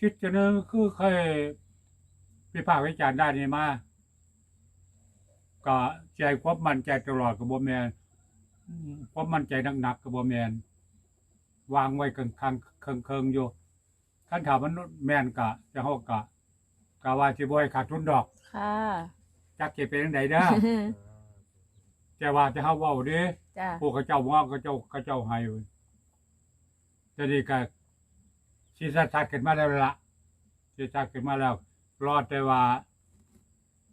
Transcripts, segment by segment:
คิดจะนึงคือเคยพิพากษ์วิจารณ์ด้านนี้มาก็ใจความมั่นใจตลอดกับโบแมนอืมความมั่นใจหนักๆกับโบแมนวางไว้กลางๆเคิงๆอยู่ขั้นถามมันแมนกะจะเฮากะกะว่าสิบ่ให้ขาดทุนดอก ค่ะจักสิเป็นจังไดเด้อแต่ว่าจะเฮาเว้าเด้จ้ะพวกเขาเจ้าว่าเขาเจ้าเขาเจ้าให้เว้ยจะดีก็ สิสัดๆขึ้นมาแล้วล่ะสิสัดขึ้นมาแล้ว รอดแต่ว่า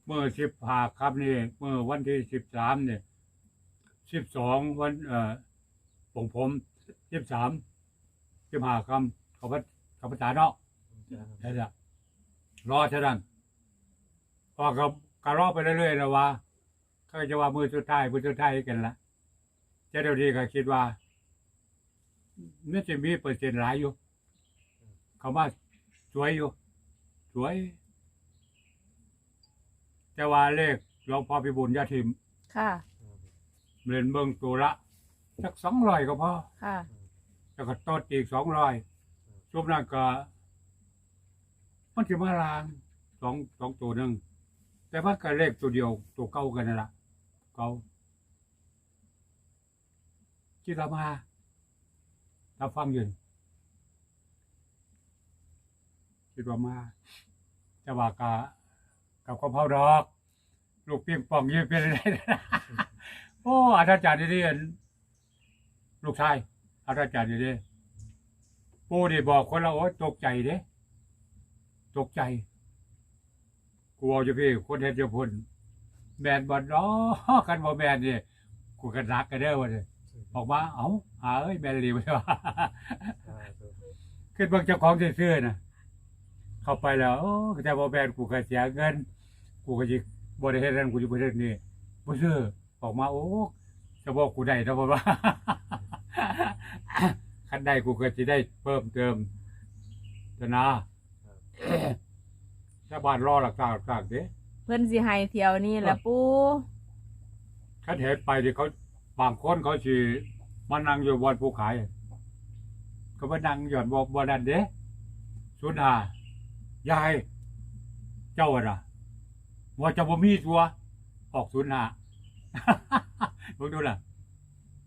เมื่อสิบหาครับนี่เมื่อวันที่สิบสามเนี่ยสิบสองวัน เอ่อผมผมสิบสามสิบหาคำเขาพัเขาภาษาเนาะใช่ละรอเท่านั้นพอเขาก็รอไปเรื่อยๆแล้วว่าก็จะว่ามือสุดท้ายมือสุดท้ายกันละเจ้าเดียวดีก็คิดว่าน่าจะมีเปอร์เซ็นต์หลายอยู่ เขามาสวยอยู่ สวย แต่ว่าเลขหลวงพ่อพิบูลยาทิมค่ะ เรียนเบิ่งตัวละสักสองร้อยก็พอค่ะ แล้วก็ต้นอีกสองร้อยช่วงนั้นก็มันจะมาลางสองสองตัวหนึ่งแต่ว่าก็เลขตัวเดียว ตัวเก่ากันนั่นแหละเก่าที่เรามาเราฟังอยู่ คิดว่ามาจะว่ากะกับข้าวเผาดอก ลูกเปียงป่องยืนเป็นอะไรโอ้อาจารย์ดีๆอันลูกชายอาจารย์ดีๆปู่นี่บอกคนเราโอ้ยตกใจเด้ตกใจกูเอาจะพี่คนเห็นจะพุ่นแมนบอลล้อกันบ่แมนนี่กูกันรักกันเด้อวะเนี่ยออกมาเอ้าหาเอ้ยแมนรีวะขึ้นเบางเจ้าของซื่อๆนะ เข้าไปแล้วโอ้แต่บ่แมนกูก็เสียเงิน กูก็สิบ่ได้เฮ็ดนั่นกูสิบ่ได้เฮ็ดนี่บ่ซื้อออกมาโอ้จะบอกกูได้นะบ่ว่าคันได้กูก็สิได้เพิ่มเติมจะนะถ้าบ้านรอหลักตาหลักตากเด้เพิ่นสิให้เที่ยวนี้แหละปูคันเห็นไปที่เขาบางคนเขาสิมานั่งอยู่บนภูขายก็มานั่งหย่อนบ่บ่นั่นเด้สุนหา ยาย เจ้าอะนะว่าจะบ่มีตัว ออกศูนย์หาเบิ่งดูล่ะ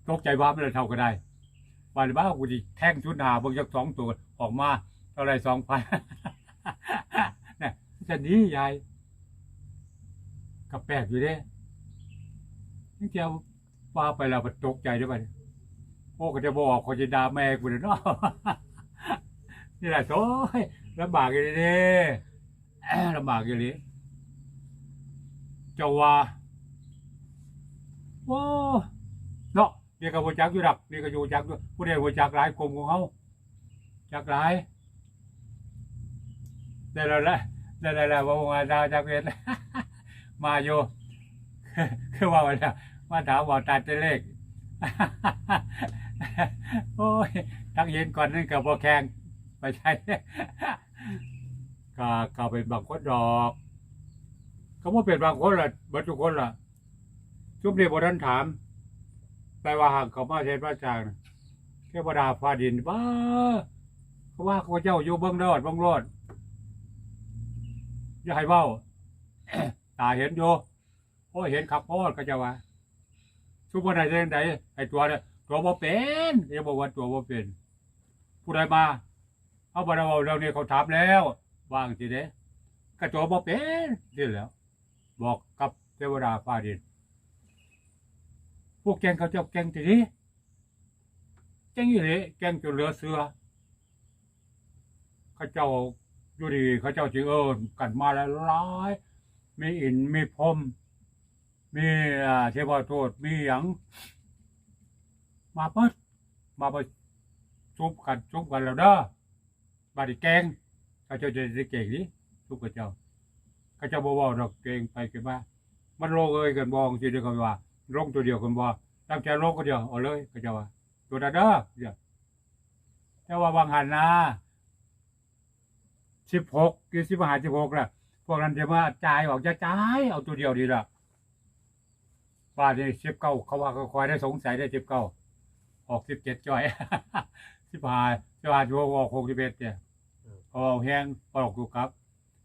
ตกใจว่ามันเลยเท่าก็ได้วันบ้ากูดิแท่งศูนย์หาเบิ่งจากสองตัวออกมาเท่าไรสองพันเนี่ยจะหนี้ยายกับแปลกอยู่เด้นี่เจ้าว่าไปแล้วมันตกใจด้วยมันโอ้ก็จะบอกเขาจะด่าแม่กูเนาะนี่แหละโถ่ ลำบากอยู่เด้ลำบากอยู่เลยเจ้าว่าว้าเนาะนี่ก็บ่จักอยู่ดักนี่ก็อยู่จักอยู่ผู้ใดบ่จักหลายกลุ่มของเขาจักหลายได้แล้วแหละได้แล้วแหละว่าว่าดาวจักเวทมาอยู่คือว่าว่ามาถามว่าตัดเลขโอ้ยทั้งเห็นก่อนนั่นก็บ่แข่งไปใช่ ก็ก็เป็นบางคนดอกเขาว่าเป็นบางคนล่ะเบิดทุกคนล่ะทุกเรียบทันถามแปลว่าหากเขามาเทศพระจางน่ะเทวดาฟ้าดินบ้าเขาว่าเขาเจ้าอยู่เบื้องรอดเบื้องรอดอย่าให้เบ้าตาเห็นอยู่โอ้ยเห็นขับพ่อก็จะว่าทุกวันไหนเรื่องใดไอตัวเนี่ยตัวบ่เป็นอย่าบอกว่าตัวบ่เป็นผู้ใดมาเอาบาราเวาเรื่องนี้เขาถามแล้ว ว่างสิเด้กระตัวบ่เป็นนี่แหล้ว บอกกับเทวดาฟ้าดิน พวกแกงเขาเจ้าแกงทีนี้แกงอยู่นี่แกงจนเหลือเสือเขาเจ้าอยู่ดีเขาเจ้าจิเอิญกันมาแล้วร้ายมีอินมีพรมมีเทวโทษมีหยังมาเปิดมาไปชุบกันชุบกันแล้วเด้อบาดีแกง ขาเจ้าจะได้เก่งนี้ทุกเขาเจ้าเขาเจ้าบ่เว้าดอกเก่งไปกันมามันโลงเอ้ยกันบองสิเดียวกันว่าลงตัวเดียวกันบ่ตั้งใจลงก็เดียวเอาเลยก็จะว่าตัวนั้นเด้อเดี๋ยวแต่ว่าบางหันนะสิบหกคือสิบห้าสิบหกละพวกนั้นจะมาจ่ายออกจะจ่ายเอาตัวเดียวดีละว่านี่สิบเก้าเขาว่าเขาคอยได้สงสัยได้สิบเก้าออกสิบเจ็ดจ่อยสิบห้าสิบห้าสิบหกออกหกสิบเอ็ดเนี่ย เขาเอาแห้งปลอกอยู่กับ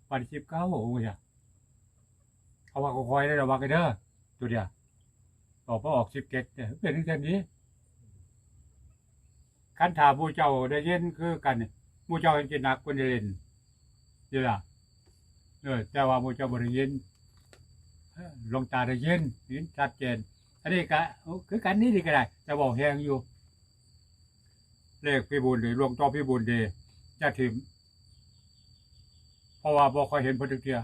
ปันสิบเก้าโอ้ยเขาว่าคอยได้ระวังกันเด้อตัวเดียวออกพอออกสิบเก็ดเนี่ยเป็นเช่นนี้คันถามผู้เจ้าได้ยินคือกันผู้เจ้าเห็นกินนักคนเล่นเดี๋ยวล่ะเออแต่ว่าผู้เจ้าบริยินลงตาได้ยินเห็นชัดเจนอันนี้ก็คือกันนี่ดีก็ได้จะบอกแหงอยู่ เลขพี่บุญหรือหลวงต่อพี่บุญเดจะถิม เพราะว่าบ่ค่อยเห็นเพันเทีย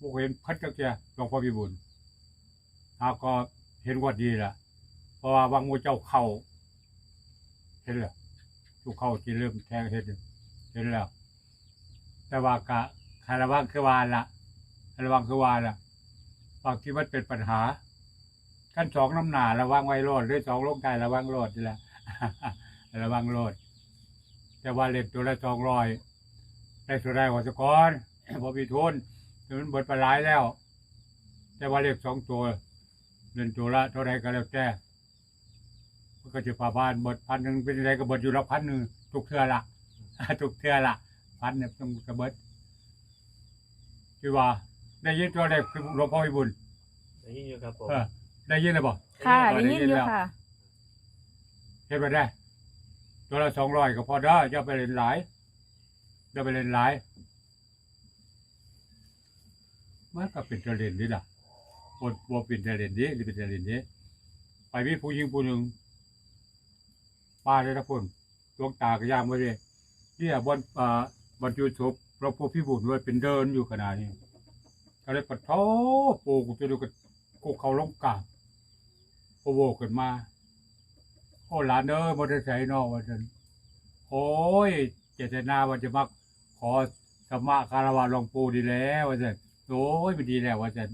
บ่ค่อยเห็นเพันเทียหลวงพ่อพี่บุญหากก็เห็นว่าดีละเพราะว่าบางหมูเจ้าเข้าเห็นแล้วทุกเข้าที่เริ่มแทงเห็นเห็นแล้ว แต่ว่ากะคาระวังคือวานละคาระวังคือวานละบางที่มันเป็นปัญหาขั้นสองน้ำหนาระวังไว้โลดหรือสองลงกายระวังโลดนี่แหละระวังโลด แต่ว่าเล่นตัวละสองร้อย ได้สุดได้กว่าสกอนพอมีทุนแต่มันเบิดไปหลายแล้ว แต่ว่าเลขสองตัวเล่นตัวละเท่าไรก็แล้วแต่มันก็จะพาบ้านเบิดพันหนึ่งเป็นอะไรก็เบิดอยู่ละพันหนึ่งทุกเทือละทุกเทือละพันเนี่ยต้องกระเบิดคือว่า ได้ยินตัวเลขคือหลวงพ่อพิบุญได้ยินอยู่ครับผมเออได้ยินเลยบ่ค่ะได้ได้ยิยินนอยู่แล้วค่ะเห็นไปได้ ตัวละสองร้อยก็พอได้อย่าไปเล่นหลาย อย่าไปเล่นหลายมันก็เป็นจะเล่นนี่ล่ะบนบนเป็นจะเล่นนี้หรือเป็นจะเล่นนี้ ไปมีผู้หญิงผู้หนึ่งป้าได้ละคนดวงตากระยามไว้เลยเนี่ยบนอ่าบนยูทูบเราพบพี่บุญไว้เป็นเดินอยู่ขนาดนี้ก็เลยปะโทปูกูจะดูกับกูเขาลงกราบโอโวขึ้นมาโอ้หลานเอ้ยมอเตอร์ไซค์นอกว่าฉันโอ้ยเจตนาว่าจะมา ขอสมมาคารวะหลวงปู่ดีแล้วว่าฉันโอ้ยมันดีแล้วว่าฉัน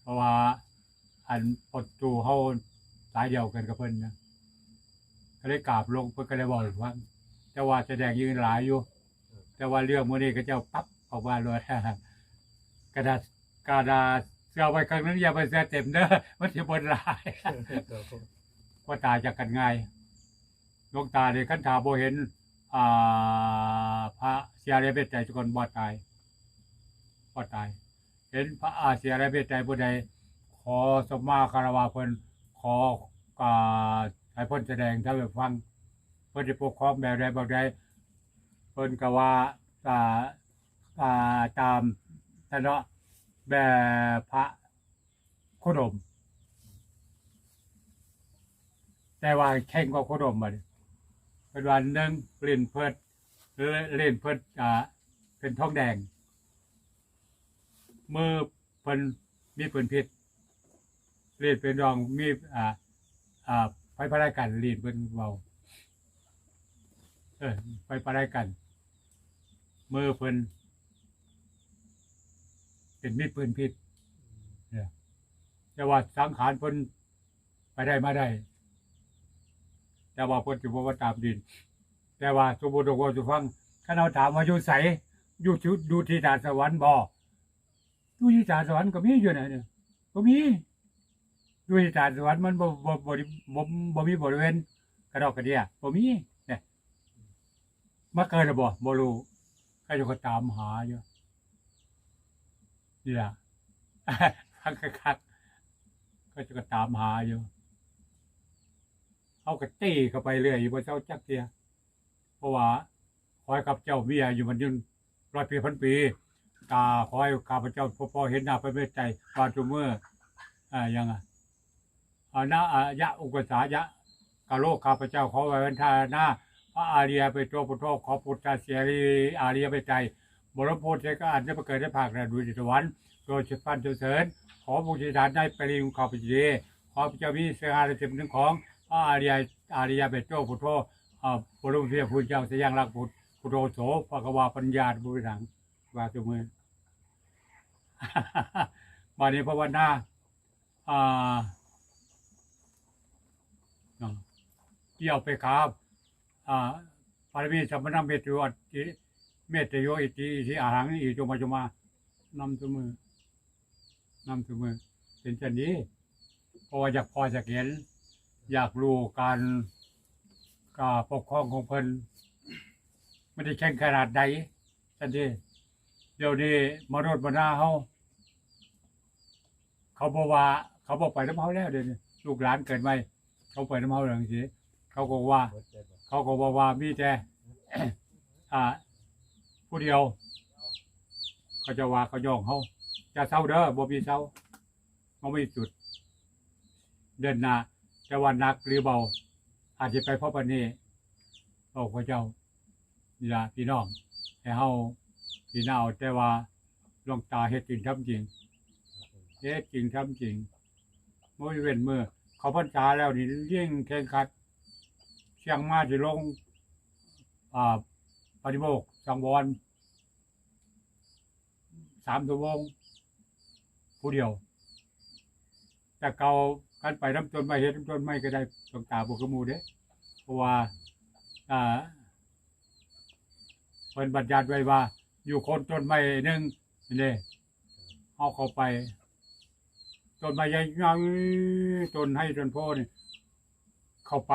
เพราะว่า อันปดตูเขาสายเดียวกันกับเพิ่นนะก็เลยกราบลงเพิ่นก็เลยบอกว่าแต่ว่าแสดงยืนหลายอยู่ แต่ว่าเรื่องมื้อนี้ก็เจ้าปั๊บออกมาเลยกระดาษกระดาษเสื้อไว้ข้างนั้นอย่าไปเสื้อเต็มเด้อมันจะบนลายครับผมว่าตายจากกันง่ายหลวงตาเนี่ยขั้นถาโบเห็น อ่าพระเสียเรเบตใจจุกคนบ่ตายบ่ตาย เห็นพระอาเสียเรเบตใจผู้ใดขอสมมาคารวะเพิ่นขออ่าให้เพิ่นแสดงถ้าแบบฟังเพิ่นจะปกครองแบบใดแบบใดเพิ่นก็ว่าอ่าอ่าตามตะเนาะแบบพระโคดม แต่ว่าแข่งกับโคดมมาดิ เป็นวันหนึ่งเล่นเพิดเล่นเพิดอ่าเป็นทองแดงมือเพิ่นมีเพิ่นพิษเล่นเป็นรองมีอ่าอ่าไปพระรกันเล่นเพิ่นเบาเออไปพระรกันมือเพิ่นเป็นมีเพิ่นพิษเนี่ยแต่ว่าสังขารเพิ่นไปได้มาได้ แต่ว่าเพิ่นสิบ่ว่าตามดิน แต่ว่าสมมุติว่าสุฟังถ้าเราถามว่าอยู่ไสอยู่ชุดดูที่ดาสวรรค์บ่ดูที่ดาสวรรค์ก็มีอยู่นะเนี่ยก็มีอยู่ที่ดาสวรรค์มันบ่บ่บ่บ่บ่มีบริเวณกระดอกกระเดียบ่มีเนี่ยมาเกิดแล้วบ่บ่รู้ก็จะก็ตามหาอยู่นี่ล่ะคักคักๆก็จะก็ตามหาอยู่ เขาก็ตีเข้าไปเรื่อยอยู่บนเจ้าจักเทียเพราะว่าคอยกับเจ้าเมียอยู่มันยืนร้อยปีพันปีตาคอยข้าพเจ้าพอพอเห็นหน้าไปเมตใจปาจุเมื่ออ่ายังอะอานะอายะอุกสายะกะโลกข้าพเจ้าขอไว้วันทาหน้าพระอาเรียไปโตปุโตขอพุทธเสียรีอาเรียไปใจบรมโพธิก็อาจจะมาเกิดได้ภาคแรกดูจิตวันโดยชุดพันเสริญขอบูชาทานได้ไปริงข้าพเจ้าขอพระเจ้ามีเสหาริสิบหนึ่งของ อาริยอาริยเบโตพุทโธอ่าปรุงเพียพุทธเจ้าสยังรักพุทธพุทโธโสภควาปัญญาบุริสังวาตุมือบานี้ภาวนาอ่านาเกี่ยวไปครับอ่าปารมีสัมมนาเมตโยอิเมตโยอิติอิทิอาหังอิจุมาจุมานำเสมอนำเสมอเป็นเช่นนี้เพราะว่าอยากพอจะเห็น อยากรู้การการปกครองของเพิ่นไมันได้แข่งขนาดใดทันทีเดี๋ยวนี้มนุษย์มนาเฮาเขาบอกว่า เขาบอกไปน้ำเฮาแล้วเดี๋ยวนี้ลูกหลานเกิดใหม่เขาไปน้ำเฮาแล้วจังซี่เขาก็ว่า เขาก็บอกว่ามีแต่อ่า ผู้เดียว เขาจะว่าเขาย่องเขาจะเศร้าเด้อบ่มีเศร้าเขาไม่จุด เดินหน้า จะวันนักหรือเบา อาจจะไปเพราะปันนี้บอกพระเจ้านี่ละพี่น้องให้เฮาพี่น้าเอาแต่ว่าลองตาเฮ็ดจริงทำจริงเฮ็ดจริงทำจริงบ่มีเว้นมือเขาพันษาแล้วนี่ยิ่งแข่งขันเชียงมาจะลงอ่าปฏิโมกข์สังวรสามตัววงผู้เดียว แต่เก่ากันไปน้ำจนไม่เห็นน้ำจนไม่ก็ได้ตองตาบุกขมูเด้เพราะว่าอ่าเป็นบัญญัติไว้ว่า อยู่คนต้นไม้หนึ่งนี่เด้เอาเข้าไปต้นไม้ใหญ่ๆต้นให้ต้นโพนี่เข้าไป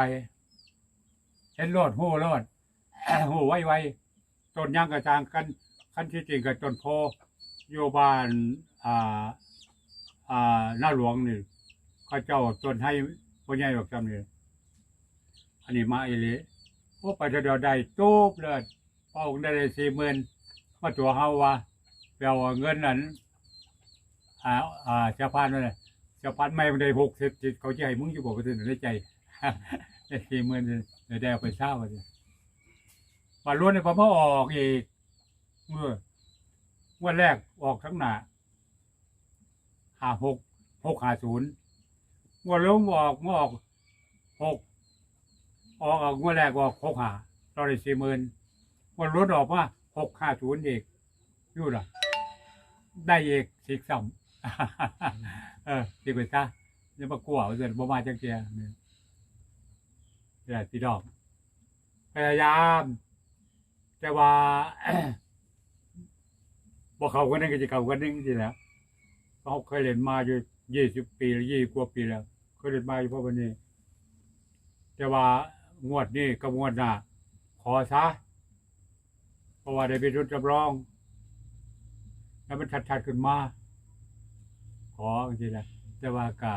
เห็นรอดหูรอดหูไวไวๆต้นย่างกระจางกันขั้นที่จริงกับต้นโพอยู่บ้านอ่า อ่าหน้าหลวงนี่เขาเจ้าต้นให้พ่อใหญ่บอกจำเนี่ยอันนี้มาเอหลิโอ้ไปเดียวได้ตูบเลยพอองได้เลยสี่หมื่นมาตัวเฮาว่าไปเอาเงินนั้นอ่าอ่าจ้าพันนั่นแหละเจ้าพันไม่ได้หกสิบเขาจะให้มึงอยู่บอกกันในใจได้สี่หมื่นเดี๋ยได้เอาไปเช่าเลยมาล้วนในพอมาออกอีกเมื่อเมื่อแรกออกทั้งหนา ห้าหกหกห้าศูนย์งวดลงออกงวดออกหกออกออกงวดแรกออกหกห้าตอนได้สี่หมื่นงวดลดออกมาหกห้าศูนย์อีกอยู่ละได้อีกสิกซ้ำเออสิไปซะอย่ามากลัวเอาเกินบ่มาจังเจียเนี่ยนี่แหละพี่น้องพยายาม แต่ว่าบอกเขาคนนึงก็จะเขาคนนึงจริงแล้ว เขาเคยเล่นมาอยู่ยี่สิบปีหรือยี่กว่าปีแล้ว เคยเล่นมาอยู่เพราะวันนี้ แต่ว่างวดนี้กับงวดหน้าขอซะเพราะว่าได้เป็นรุ่นจำลอง แล้วมันชัดๆขึ้นมา ขอจริงๆนะแต่ว่ากะ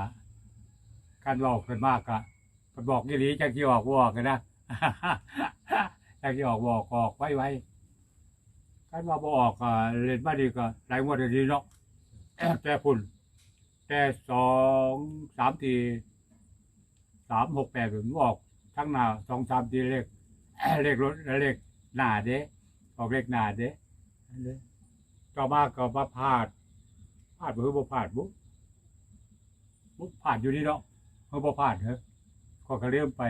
การบอกขึ้นมากกะก็บอกยี่หลีจากที่ออกบอกกันนะจากที่ออกบอกออกไว้ไว้การว่าบออกก็เล่นมาดีก็หลายงวดดีเนาะ แต่พุ่น แต่สองสามทีสามหกแปดถึงออกทั้งหน้าสองสามทีเลขเลขรถเลขหน้าเด้ออกเลขหน้าเด้อันเด้ต่อมาก็มาพลาดพลาดบ่คือบ่พลาดบุ๊บุ๊พลาดอยู่นี่เนาะเออบ่พลาดเหรอก็ก็เริ่มไป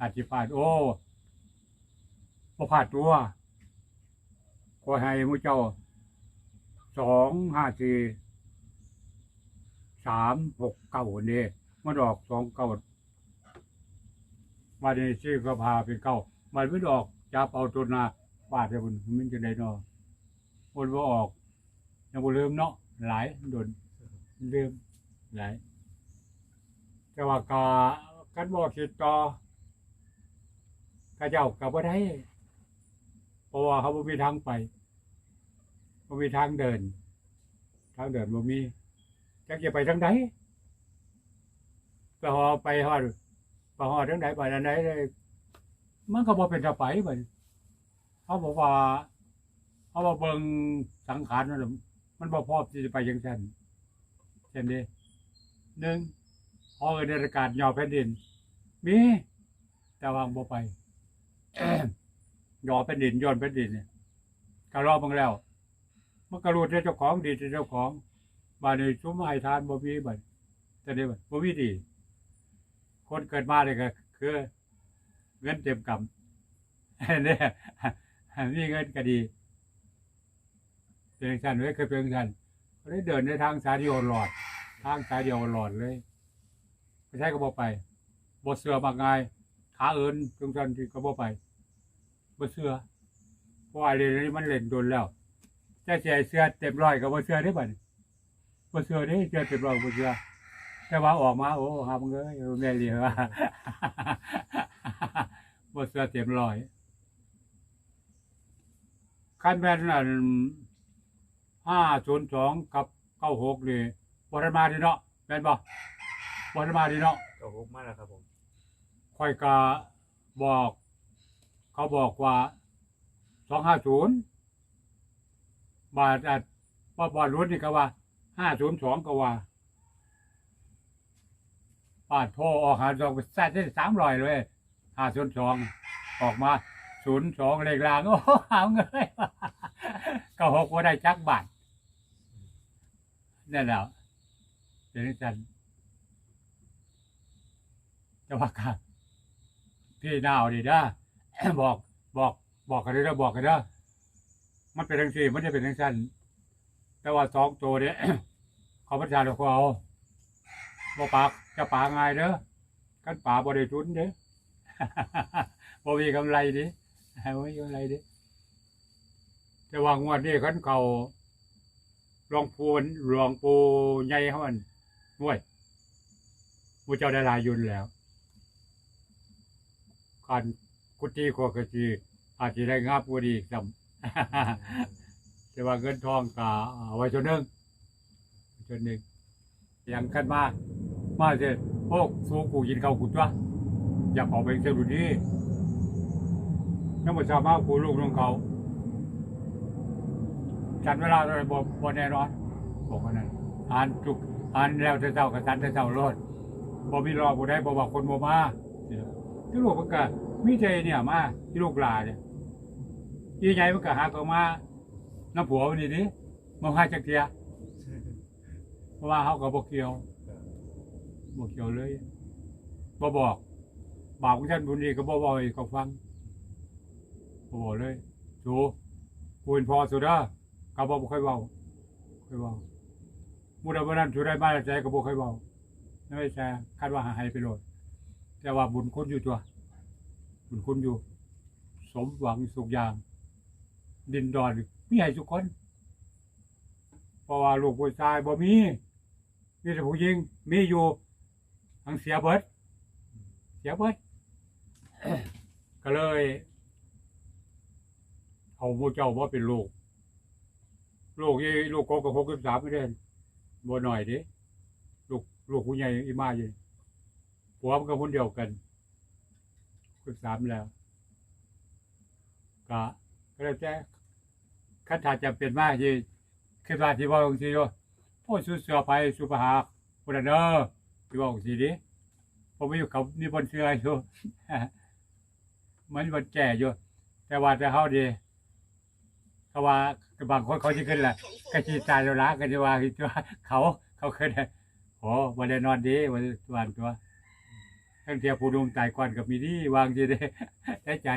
อาจจะผ่านโอ้พอผ่านตัวก็ให้มุเจ้า สองห้าสี่สามหกเก้าเนี่ยมันอกสองเก้ามาในชื่อก็พาเป็นเก้ามันไม่ออกจับเอาตัวนาฟาดไปบนมันจะได้นอบนว่าออกยังบ่ลืมเนาะหลายโดนลืมหลายแต่ว่าก็กันบอกติดต่อข้าเจ้ากับว่าได้เพราะว่าเขาบ่มีทางไป บ่มีทางเดิน ทางเดินบ่มีจักจะไปทางใดไปหอไปฮอดไปฮอดทางใดไปทางใดเลยมันก็บ่เป็นจะไปบัดเขาบอกว่าเขาบอกเบิ่งสังขารมันน่ะมันบ่พอที่จะไปจังซั่นเช่นนี้หนึ่งพอเอินอากาศยอแผ่นดิน มี แต่วางบ่ไปยอแผ่นดินย้อนแผ่นดินเนี่ยก็รอบังแล้ว มันก็รู้แต่เจ้าของดีเจ้าของบานในชุมไห้ทานบ่มีบัดแต่เดี๋ยวบ่มีดี คนเกิดมาเลยก็คือ เงินเต็มกำเนี่ยมีเงินก็ดีเป็นชันไว้เคยเป็นชันก็ได้เดินในทางสายเดียวหลอด ทางสายเดียวหลอดเลยไม่ใช่ก็บอไปบเสือบางไงขาเอินตรงชันที่ก็บอไปบเสือเพราะว่าเรื่องนี้มันเล่นโดนแล้ว จะเสียเสื้อเต็มร้อยกับบเสือได้บ่เนี่ยบเสือนี่เสื้อเต็มร้อยบเสือแต่ว่าออกมาโอ้หามึงเลยแม่เลี้ยงว่าบเสือเต็มร้อยคันแม่นอันห้าศูนย์สองกับเก้าหกนี่บทันมาดีเนาะแม่นบ่บทันมาดีเนาะเก้าหกมาแล้วครับผมค่อยก็บอก เขาบอกว่าสองห้าศูนย์ บาทอะว่าบอลรุ่นนี่ก็ว่าห้าศูนย์สองก็ว่าบาทโทรออกหาสองไปแซ่ได้สามร้อยเลยห้าศูนย์สองออกมาศูนย์สองเลขลางโอ้โหเอาเงยก็หกว่าได้จักบาทนั่นแหละเดี๋ยวนี้จันจะว่ากันพี่นาวดีด้บอกบอกบอกกันเด้อบอกกันเด้อ มันเป็นทั้งสี่มันจะเป็นทั้งสั้นแต่ว่าสองตัวเนี่ย เขาพัฒนาเราก็เอาบ่ปากจะปาง่ายเด้อกันป่าบ่ได้ทุนเด้อ บ่มีกำไรดิบ่มีกำไรดิแต่ว่างวดนี้คันเขาหลวงปูนหลวงปูใหญ่เฮามันห่วยผู้เจ้าได้ลายยุนแล้วการกุฏิขอกจีอาจจะได้งาบกว่าดีจำ แต่ว่าเงินทองก็เอาไว้ส่วนหนึ่งส่วนหนึ่งอย่างขึ้นมามาเสร็จพวกสู้กูกินเขากูจ้ะอยากออกไปเสียดูดีน้ำมันชาวมากูลูกน้องเขาจันเวลาอะไรบอกบอแน่นอนบอกว่านั้นอ่านจุกอ่านแล้วจะเจ้ากับสันจะเจ้ารอดบ่มีรอบ่ได้บ่ว่าคนบ่มาเนี่ยที่ลูกมันก็มีใจเนี่ยมาที่ลูกลาเนี่ย ยี่ใหญ่มันก็หาเขามาน้ำผัวมันนี่ดิมาหาจักเทียเพราะว่าเขาก็บ่เกี่ยวบ่เกี่ยวเลยบ่บอกบาปของท่านบุญดีก็บ่บอกให้เขาฟังบ่บอกเลยสูกูเป็นพอสุดาก็บ่ค่อยเว้าค่อยเว้ามุดาบ่นั้นสุได้มาใจก็บ่ค่อยเว้าไม่ใช่คาดว่าหาให้ไปโลดแต่ว่าบุญคุณอยู่ตัวบุญคุณอยู่ สมหวังสุขอย่าง ดินดอนมีให้ทุกคน เพราะว่าลูกผู้ชายบ่มีมีแต่ผู้หญิงมีอยู่ทั้งเสียเบิด เสียเบิด ก็เลยเอาหมูเจ้าว่าเป็นลูกลูกยี่ลูกโกกับหกสิบสามไม่ได้บ่หน่อยดิลูกลูกผู้ใหญ่อีมาอยู่ผัวมันก็คนเดียวกันคุณสามแล้วก็ก็แล้วแต่ คันถ้าจะเป็นมากที่คิดว่าที่ว่าองค์สิโยโอ้สุเสือไปสุปหาคนละเด้อที่ว่าองค์สิดิผมไม่อยู่กับนี่บนเสืออยู่มันบนแก่อยู่แต่ว่าจะเฮาดีเขาว่าบางคนเขาจะขึ้นแหละก็ชีตายแล้วละก็จะว่าที่ว่าเขาเขาขึ้นโอ้วันได้นอนดีวันวันตัวทั้งเทียผู้ดุมตายก่อนกับมีดีวางจีได้ได้ใจ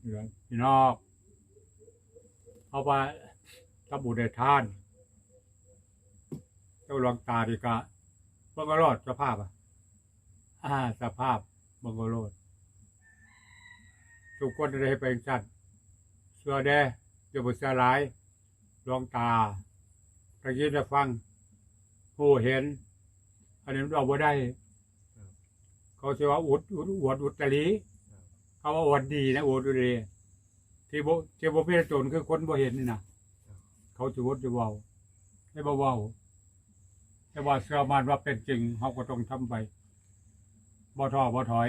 พี่น้อง เพราะว่าถ้าบุญได้ทาน เจ้าหลวงตาดีกะบังกรอดสภาพอะอ่าสภาพบังกรอดทุกคนได้เป็นสัตว์เสื้อแดงจะบุษร้ายหลวงตาตะกี้จะฟัง ผู้เห็น อันนี้เราบ่ได้ เขาจะว่าอุดอุดอวดอุตรีเขาว่าอวดดีนะอวดอุตรี ที่บ่ที่บ่เป็นโจรคือคนบ่เห็นนี่นะเขาจะวดจะเว้าให้บ่เว้าแต่ว่าเชื่อมันว่าเป็นจริงเขาก็ต้องทำไปบ่ท้อบ่ถอย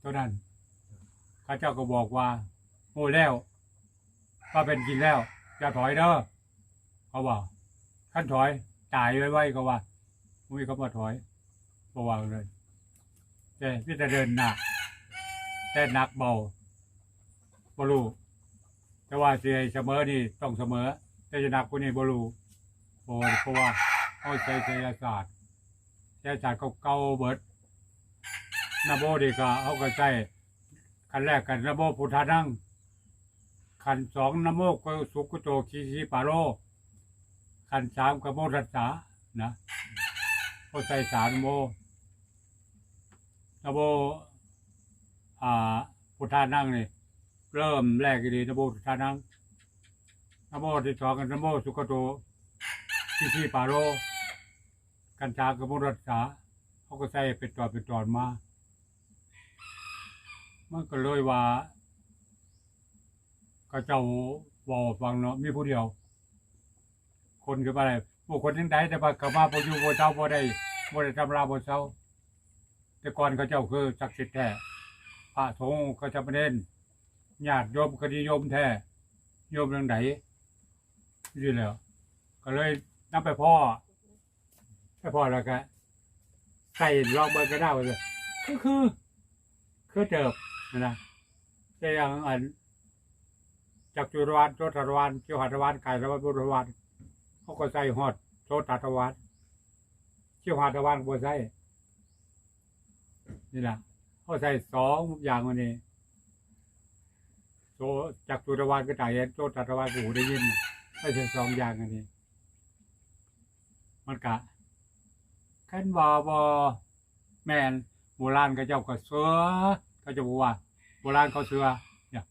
เท่านั้นข้าเจ้าก็บอกว่าโอ้แล้วว่าเป็นจริงแล้วจะถอยเด้อเขาว่าขั้นถอยตายไว้ๆก็ว่ามุ้ยเขามาถอยระวังเลยแต่พี่จะเดินหนักแต่หนักเบา บรูแต่ว่าเสียเสมอนี่ต้องเสมอ แต่จะหนักกว่านี้บรูเพราะว่าเพราะว่าเขาใช้ไสยศาสตร์ไสยศาสตร์เขาเก่าเบิดนาโบดีก็เอาก็ใช้คันแรกกันนาโบพุทธานั่งคันสองนโมก็สุกุโตคีชีปาโรคันสามกโมทัสสานะเขาใส่สารโมนโมอ่าพุทธานั่งนี่ เริ่มแรกดีนโมพุทานั่งนโมที่สองกันนโมสุขโตที่ที่ปาโร กัญชากระมรัสษาเขาก็ใส่เป็นตอนเป็นตอนมา มันก็เลยว่าก็เจ้าบอกฟังเนาะมีผู้เดียว คนคืออะไรผู้คนยังไดแต่ว่าก็มาบ่อยู่บ่เจ้าบ่ได้บ่ได้ทำลาบ่เจ้า แต่ก่อนเขาเจ้าคือศักดิ์สิทธิ์แท้พระสงฆ์ก็จะประเด็น ญาติโยมก็นิยมแท้โยมเรื่องไหนนี่แหล้ว ก็เลยนำไปพ่อไปพ่อแล้วก็ใส่ลองเบอร์ก็ได้เลยคือคือ คือเติบนะแต่อย่างอันจากจุรวานโจตรวานเกี่ยวหัตวานไก่แล้วบุรวานเขาก็ใส่หอดโจตัตวานเกี่ยวหัตวานบ่ใส่นี่แหละเขาใส่สองอย่างวันนี้ โจจากจุรวานก็ได้เห็นโจตัตวานกูได้ยินไม่ใช่สองอย่างอันนี้ มันกะขันบอบอแมนโบราณเขาเจ้าก็เสือเขาจะบอกว่า โบราณเขาเสือเนี่ย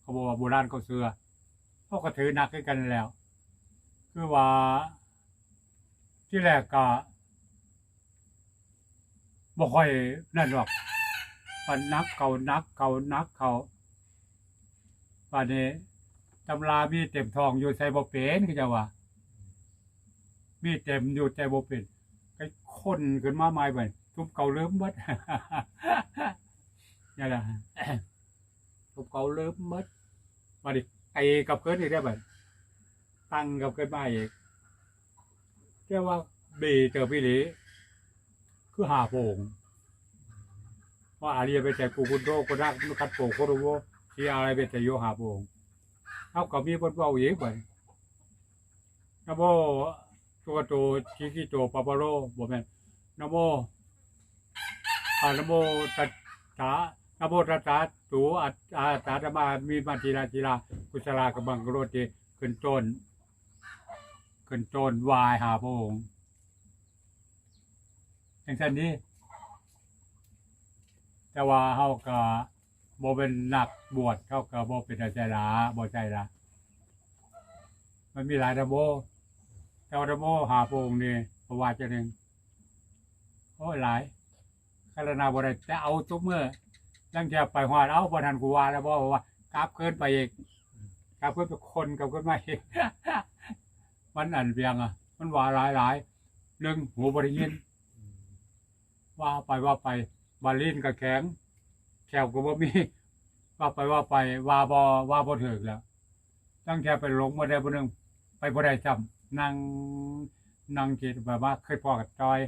เขาบอกว่าโบราณเขาเสือเขาก็ถือหนักกันแล้ว คือว่า ที่แรกก็บ่ค่อยนั่นหรอกปันนักเขานักเขานักเขา ป่านนี้ตำรามีเต็มทองอยู่ใส่บ่เป็นก็จะว่า มีเต็มอยู่แต่บ่เป็นก็คนขึ้นมาใหม่ไปทุบเก่าลืมหมดนี่แหละทุบเก่าลืมหมดมาดิไอ้กับเกิดอีกได้วบัดตั้งกับเกิดมาอีกแค่ว่าบีเจอพี่หลีคือหาโป่งว่าอาเรียไปแต่กูกุนโรกุรักมันคัดโป่งโคโรโว ที่อะไรไปแต่โยหาโปงเท่ากับมีบนเบาอีกบัดนะโบตัวโตชิกิโตปะปะโรบ่แม่นนะโมอะนะโมตัสสะนะโมตัสสะตูอัตอาตาตมามีมาทีลาทีลากุศลากบังกโรติขึ้นต้นขึ้นต้นวายหาพระองค์อย่างเช่นนี้ แต่ว่าเฮาก็ บเป็นนักบวชเฮาก็บ่เป็นอาจารย์บ่ใจละมันมีหลายระบบแต่ว่ารรมโมหาพงนี่ประวัติจะหนึ่งโอ้ยหลายคารนาบริจะเอาทุกเมื่อตั้งแต่ไปหอดเอาบทันกูว่าแล้วบอกว่ากราบเกินไปอีกกราบเกินไปคนกับเกินมาอีกมันอันเพียงอะ มันว่าหลายหลายหนึ่องหูบริยินว่าไปว่าไปบาลินกับแข็ง แขวก็บ่มีว่าไปว่าไปว่าบอว่าบ่ถึกแล้วตั้งแต่ไปหลงบ่ได้บ่หนึงไปบ่ได้จำนั่งนั่งคิดแบบว่าเคยพอกับจอย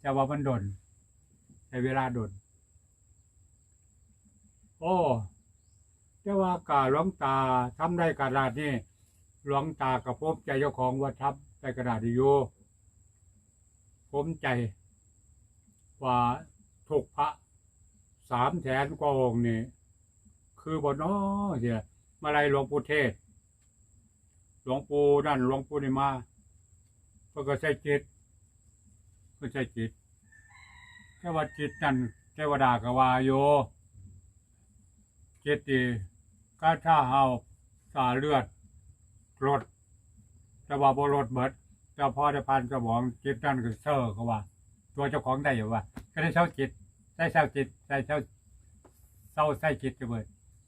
แต่ว่ามันดนใช้เวลาดนโอ้แต่ว่ากาหลวงตาทำได้กระดาษนี่หลวงตากับผมใจเจ้าของว่าทับได้กระดาษอยู่ผมใจว่าถูกพระ สามแสนกว่าองค์นี่คือบ่น้อเสียมาลัยหลวงปู่เทศ หลวงปู่นั่นหลวงปู่นี่มาเพื่อก็ใช้จิตเพื่อใช้จิตแค่ว่าจิตนั่นเทวดากวาโยจิตดีก็ถ้าเฮาสาเลือดลดแต่ว่าบ่ลดเบิดแต่พอได้พันกระบอกจิตนั่นก็เซอร์เขาว่า ตัวเจ้าของได้อยู่ว่าก็ได้เช่าจิต ได้เช่าจิตได้เช่าเศร้าใส่จิตจะเบิด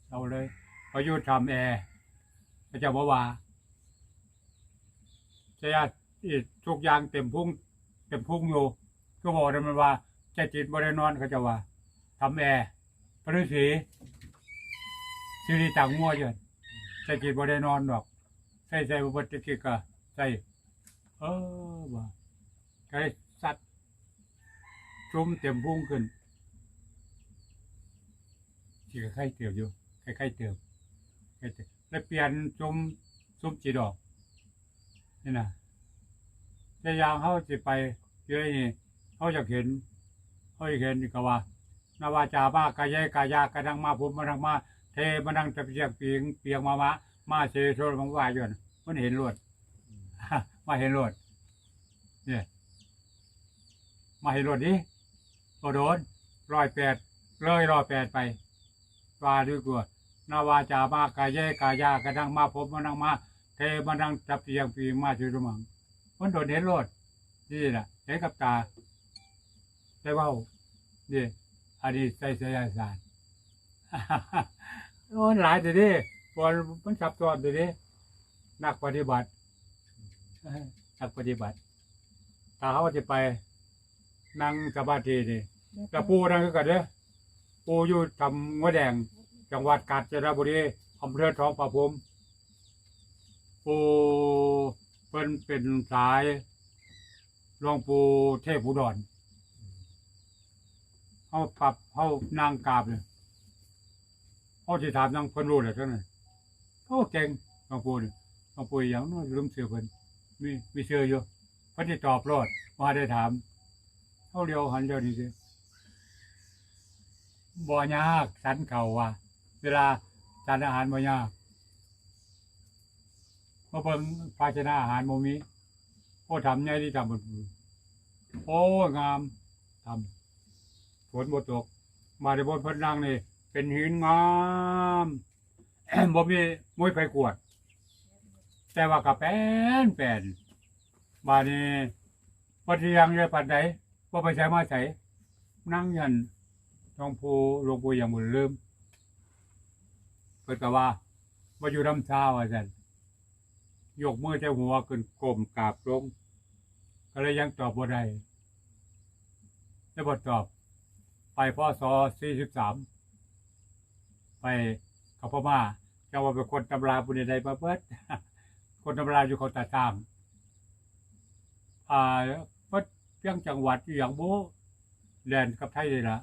เศร้าเลยพออยุทำแอร์พระเจ้าบอกว่าใช่อีกทุกอย่างเต็มพุ่งเต็มพุ่งอยู่ก็บอกได้มันว่าใจจิตบรินอนเขาจะว่าทำแอร์พระฤาษีสิริต่างมั่วเยอะใจจิตบรินอนดอกใส่ใส่บุปผิกิกะใส่เออว่าก็เลยสัตว์จุ่มเต็มพุ่งขึ้น ที่คล้ายๆเติบอยู่คล้ายๆเติบคล้เติบแล้วเปลี่ยนจุ่มจุ่มจีดอกนี่นะแต่อยางเขาสิไปเยอะนี่เขาอยากเห็นเขาอยากเห็นก็ว่านาวาจามากายกายากระดังมาผมมาดังมา เทมาดังตะเพียงเปียงเปียงมามามาเชโซลมังว่าอยู่นั่นมันเห็นรวดมาเห็นรวดเนี่ยมาเห็นรวดดิก็โดนร้อยแปดเลยร้อยแปดไป ว่าด้วยกลัวนาวาจามากายกายากระดังมาผมมาดังมา เทมานั่งจับเพียงปีมาจุดมังมันโดนเห็นรถนี่แหละเห็นกับตาได้เว่านี่อันนี้ใส่เสียสารโอ้หลายแต่ดิพราะมันซับซ้อนตัวนี้นักปฏิบัตินักปฏิบัติถ้าเขาจะไปนั่งสมาธินี่แต่ปูนั่นก็กันเด้อปูอยู่ทำหัวแดง จังหวัดกาญจนบุรีอำเภอทองผาภูมิปูเป็นเป็นสายหลวงปูเทพอุดรเขาปรับเขานางกราบเลยเขาที่ถามนางเพิ่นรู้เลยจังนั้นเขาเก่งหลวงปูนี่หลวงปูอหย่างน้อยลืมเสือเพิ่นมีมีเสืออยู่เพิ่นที่ตอบรอดมาได้ถามเขาเดียวหันเดียวนี่สิบ่ยากสันเขาว่า เวลาจานอาหารบ่ยากมาเบิ่งภาชนะอาหารบ่มีโอ้ทำไงที่ทำบนมือโอ้งามทำฝนบ่ตก มาในบนพนนังนี่เป็นหินงามบ่มีมวยไฟกวด แต่ว่ากระแป้นแป้นบานี้ปฏิยังเลยปัดใดว่าไปใช้มาใส่นั่งยันทองภูหลวงปู่อย่างบุญลืม เปิดกะว่ามาอยู่น้ำเช้าอาจารย์ยกมือจ้าหัวขึ้นก้มกราบลงก็เลยยังตอบบ่ได้แล้บ่ตอบ ไปพศสี่สิบสามไปเขาพม่าเจ้าว่าเป็นคนตำราบุญใดมาเบิดคนตำราอยู่เขาตาตามอ่าเพิ่นเพียงจังหวัดอยู่อย่างโบแดนกับไทยเลยละ